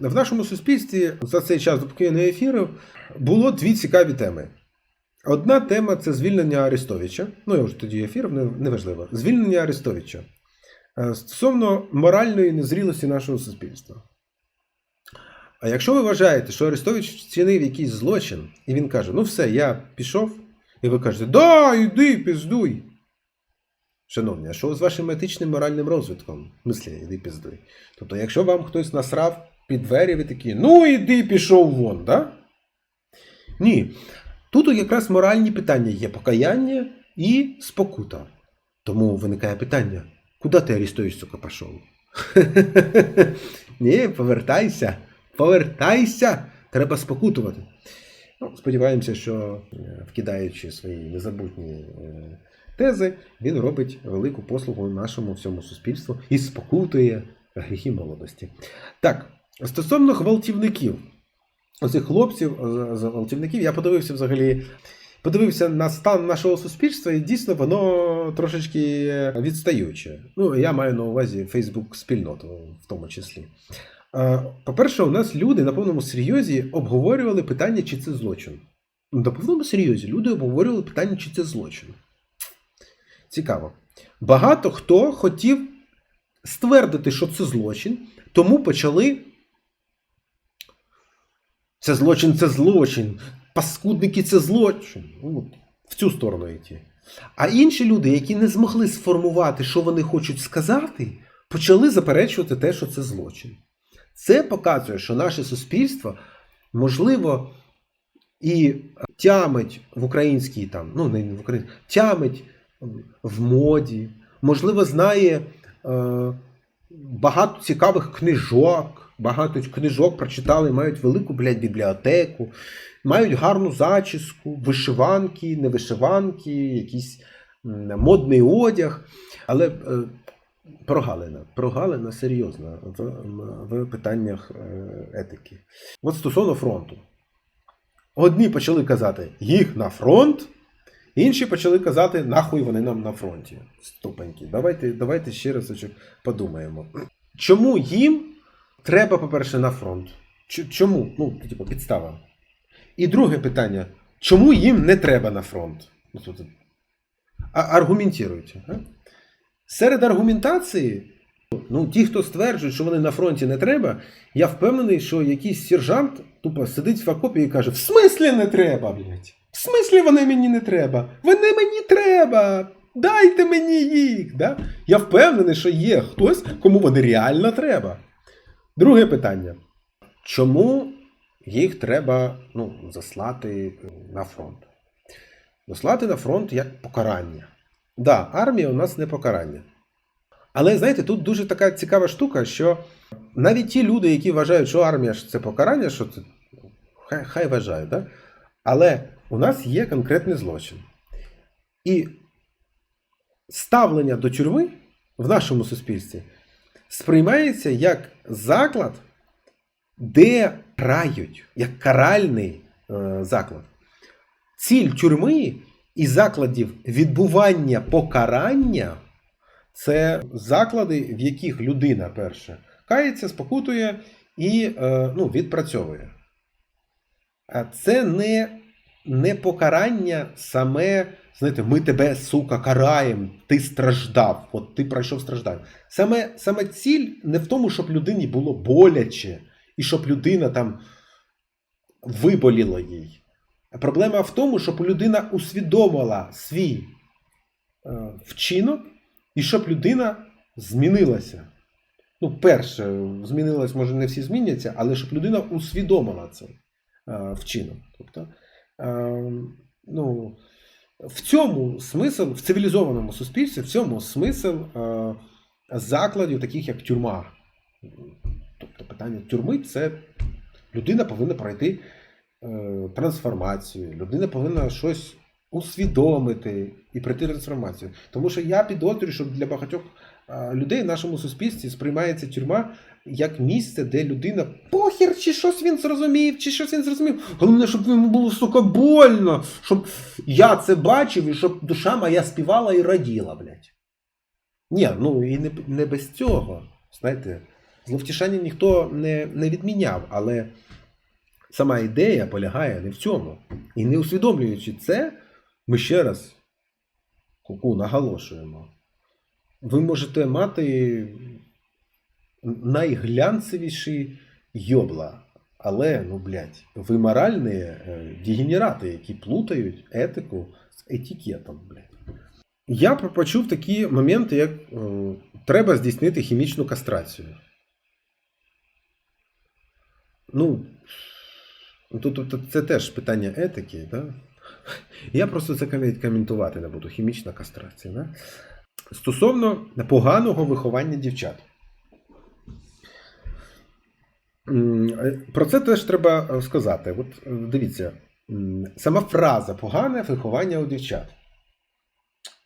в нашому суспільстві за цей час, допоки я не ефірив, було дві цікаві теми. Одна тема це звільнення Арестовича. Ну, я вже тоді ефір, неважливо. Звільнення Арестовича. Е, Стосовно моральної незрілості нашого суспільства. А якщо ви вважаєте, що Арестович вчинив якийсь злочин, і він каже: ну все, я пішов, і ви кажете, да, іди, піздуй. Шановні, а що з вашим етичним моральним розвитком? В смислі, іди піздуй. Тобто, якщо вам хтось насрав під двері, ви такі, ну іди пішов вон, да? Ні. Тут якраз моральні питання є покаяння і спокута. Тому виникає питання: куди ти Арістович, сука, пішов? Ні, повертайся, повертайся, треба спокутувати. Ну, сподіваємося, що е, вкидаючи свої незабутні е, тези, він робить велику послугу нашому всьому суспільству і спокутує гріхи молодості. Так, стосовно гвалтівників, оцих хлопців, е, гвалтівників, я подивився взагалі. Подивився на стан нашого суспільства, і дійсно воно трошечки відстаюче. Ну, я маю на увазі Фейсбук-спільноту, в тому числі. Е, По-перше, у нас люди на повному серйозі обговорювали питання, чи це злочин. На повному серйозі люди обговорювали питання, чи це злочин. Цікаво. Багато хто хотів ствердити, що це злочин, тому почали. Це злочин, це злочин. Паскудники це злочин. От, в цю сторону йти. А інші люди, які не змогли сформувати, що вони хочуть сказати, почали заперечувати те, що це злочин. Це показує, що наше суспільство, можливо, і тямить в українській там, ну не в українській, тямить в моді, можливо, знає е, багато цікавих книжок, багато книжок прочитали, мають велику блядь, бібліотеку, мають гарну зачіску, вишиванки, не вишиванки, якийсь модний одяг. Але е, прогалина, прогалина серйозна в, в питаннях е, етики. От стосовно фронту. Одні почали казати їх на фронт, інші почали казати, нахуй вони нам на фронті. Ступеньки. Давайте, давайте ще разочок подумаємо. Чому їм треба, по-перше, на фронт? Чому? Ну, типу, підстава. І друге питання: чому їм не треба на фронт? Ну, а, аргументуйте. Серед аргументації, ну, ті, хто стверджують, що вони на фронті не треба, я впевнений, що якийсь сержант тупо сидить в окопі і каже: В смислі не треба, блядь? В смислі вони мені не треба? Вони мені треба! Дайте мені їх! Да? Я впевнений, що є хтось, кому вони реально треба. Друге питання. Чому їх треба ну, заслати на фронт? Заслати на фронт як покарання. Да, армія у нас не покарання. Але знаєте, тут дуже така цікава штука, що навіть ті люди, які вважають, що армія це покарання, що це хай, хай вважають, да? але у нас є конкретний злочин. І ставлення до тюрми в нашому суспільстві сприймається як заклад, де рають, як каральний е, заклад. Ціль тюрми і закладів відбування покарання це заклади, в яких людина перше кається, спокутує і е, ну, відпрацьовує. А це не, не покарання саме, знаєте, ми тебе, сука, караємо, ти страждав, от ти пройшов страждання. Саме, саме ціль не в тому, щоб людині було боляче, і щоб людина там виболіла їй. Проблема в тому, щоб людина усвідомила свій е, вчинок, і щоб людина змінилася. Ну, перше, змінилась, може, не всі зміняться, але щоб людина усвідомила цей е, вчинок. Тобто, е, ну, в цьому смисл, в цивілізованому суспільстві, в цьому смисл е, закладів, таких як тюрма. Тобто питання тюрми це людина повинна пройти е, трансформацію, людина повинна щось усвідомити і пройти трансформацію. Тому що я підозрюю, що для багатьох людей в нашому суспільстві сприймається тюрма як місце, де людина похір, чи щось він зрозумів, чи щось він зрозумів. Головне, щоб йому було сука больно, щоб я це бачив і щоб душа моя співала і раділа, блядь. Ні, ну і не, не без цього. Знаєте, Зловтішання ніхто не, не відміняв, але сама ідея полягає не в цьому. І не усвідомлюючи це, ми ще раз куку наголошуємо. Ви можете мати найглянцевіші йобла. Але, ну, блядь, ви моральні е, дегенерати, які плутають етику з етикетом, блядь. Я почув такі моменти, як е, треба здійснити хімічну кастрацію. Ну, тут, тут це теж питання етики, да? Я просто це коментувати не буду. Хімічна кастрація. Да? Стосовно поганого виховання дівчат. Е, Про це теж треба е, сказати. От е, дивіться, сама фраза погане виховання у дівчат.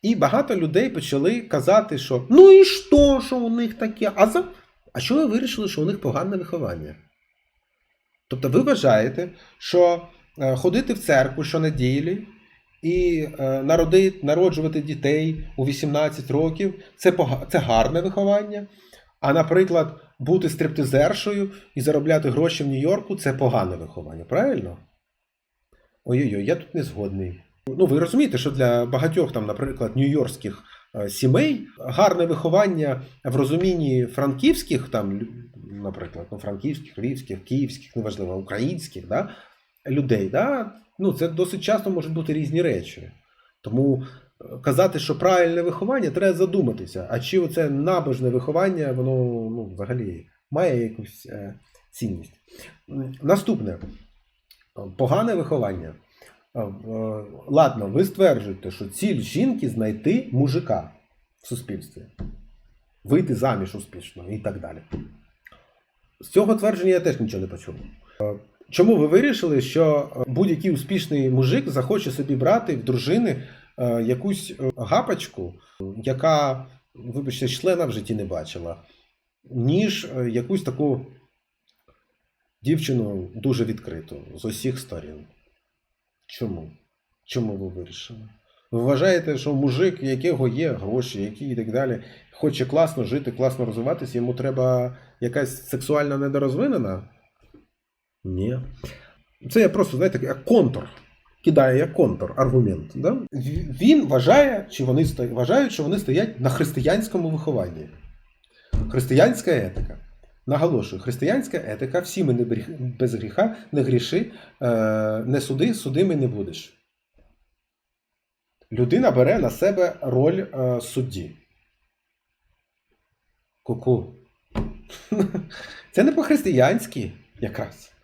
І багато людей почали казати, що ну і що, що у них таке? А, за... а що ви вирішили, що у них погане виховання? Тобто ви вважаєте, що ходити в церкву щонеділі і е, народи- народжувати дітей у 18 років це, це гарне виховання. А, наприклад, бути стриптизершою і заробляти гроші в Нью-Йорку це погане виховання, правильно? Ой-ой-ой, я тут не згодний. Ну, ви розумієте, що для багатьох, там, наприклад, нью-йоркських е, сімей гарне виховання в розумінні франківських, там, наприклад, ну, франківських, львівських, київських, неважливо, українських да, людей, да, ну, це досить часто можуть бути різні речі. Тому е, казати, що правильне виховання, треба задуматися. А чи оце набожне виховання, воно ну, взагалі має якусь е, цінність. Наступне. Погане виховання. Е, Ладно, ви стверджуєте, що ціль жінки знайти мужика в суспільстві, вийти заміж успішно і так далі. З цього твердження я теж нічого не почув. Чому ви вирішили, що е, будь-який успішний мужик захоче собі брати в дружини е, якусь е, гапачку, яка, вибачте, члена в житті не бачила, ніж якусь таку дівчину дуже відкриту з усіх сторін? Чому? Чому ви вирішили? Ви вважаєте, що мужик, якого є гроші, який і так далі, хоче класно жити, класно розвиватися, йому треба якась сексуальна недорозвинена? Ні. Це я просто, знаєте, як контур. Кидає як контур аргумент. Да? Він вважає, чи вони вважають, що вони стоять на християнському вихованні. Християнська етика. Наголошую, християнська етика, всі ми не без гріха, не гріши, е, не суди, судими не будеш. Людина бере на себе роль е, судді. Ку-ку. Це не по-християнськи якраз.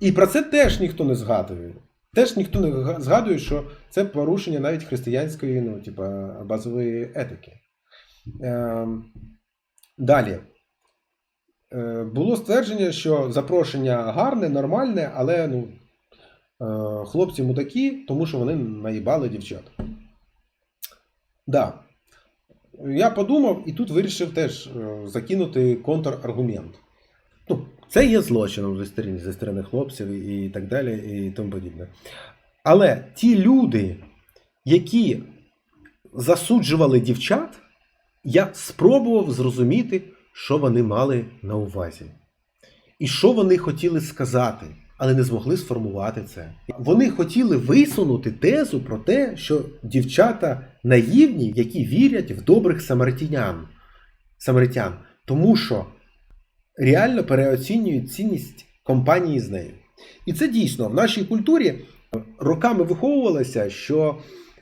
І про це теж ніхто не згадує. Теж ніхто не згадує, що це порушення навіть християнської, ну, типа, базової етики. Ем, далі. Е, було ствердження, що запрошення гарне, нормальне, але ну, е, хлопці мудаки, тому що вони наїбали дівчат. Да. Я подумав і тут вирішив теж е, закинути контраргумент. Це є злочином зі сторони, зі сторони хлопців і так далі, і тому подібне. Але ті люди, які засуджували дівчат, я спробував зрозуміти, що вони мали на увазі. І що вони хотіли сказати, але не змогли сформувати це. Вони хотіли висунути тезу про те, що дівчата наївні, які вірять в добрих самаритян, самаритян тому що реально переоцінюють цінність компанії з нею. І це дійсно в нашій культурі роками виховувалося, що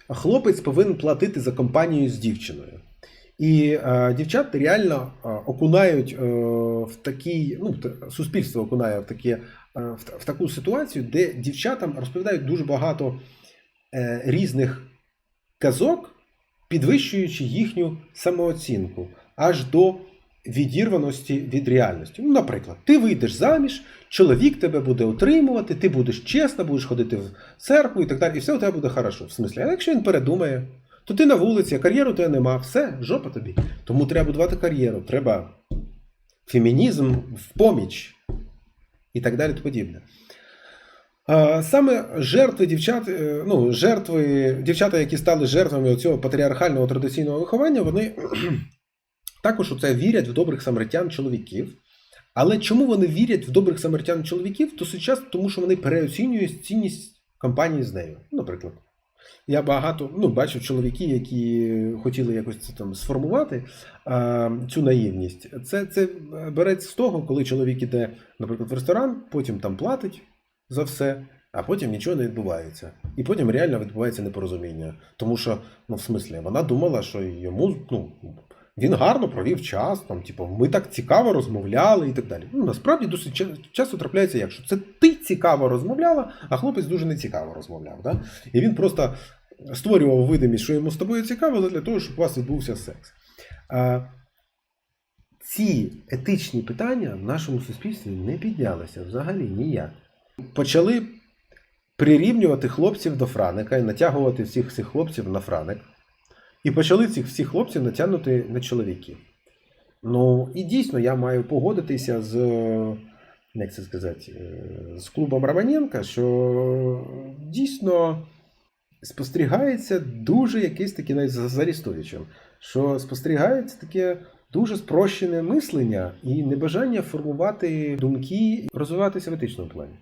хлопець повинен платити за компанію з дівчиною. І е, дівчат реально е, окунають е, в такий, ну, суспільство окунає в, такі, е, в, в таку ситуацію, де дівчатам розповідають дуже багато е, різних казок, підвищуючи їхню самооцінку аж до відірваності від реальності. Ну, наприклад, ти вийдеш заміж, чоловік тебе буде утримувати, ти будеш чесна, будеш ходити в церкву і так далі, і все у тебе буде хорошо. В смислі, а якщо він передумає, то ти на вулиці, а кар'єру тебе нема, все, жопа тобі. Тому треба будувати кар'єру, треба фемінізм в поміч і так далі, подібне. Саме жертви дівчат, е, ну, жертви, дівчата, які стали жертвами цього патріархального традиційного виховання, вони також у це вірять в добрих самаритян чоловіків, Але чому вони вірять в добрих самаритян чоловіків? То зараз, тому що вони переоцінюють цінність компанії з нею. Наприклад, я багато ну, бачив чоловіків, які хотіли якось це там сформувати а, цю наївність. Це, це береться з того, коли чоловік іде, наприклад, в ресторан, потім там платить за все, а потім нічого не відбувається. І потім реально відбувається непорозуміння. Тому що, ну, в смислі, вона думала, що йому ну, він гарно провів час, там, типу, ми так цікаво розмовляли і так далі. Ну, насправді досить часто трапляється як, що це ти цікаво розмовляла, а хлопець дуже нецікаво розмовляв. Да? І він просто створював видимість, що йому з тобою цікаво, для того, щоб у вас відбувся секс. Ці етичні питання в нашому суспільстві не піднялися взагалі ніяк. Почали прирівнювати хлопців до Франика і натягувати всіх цих хлопців на Франик. І почали цих всіх хлопців натягнути на чоловіків. Ну, і дійсно, я маю погодитися з, як це сказати, е, з клубом Романенка, що дійсно спостерігається дуже якийсь такий навіть за Арістовичем, що спостерігається таке дуже спрощене мислення і небажання формувати думки, розвиватися в етичному плані.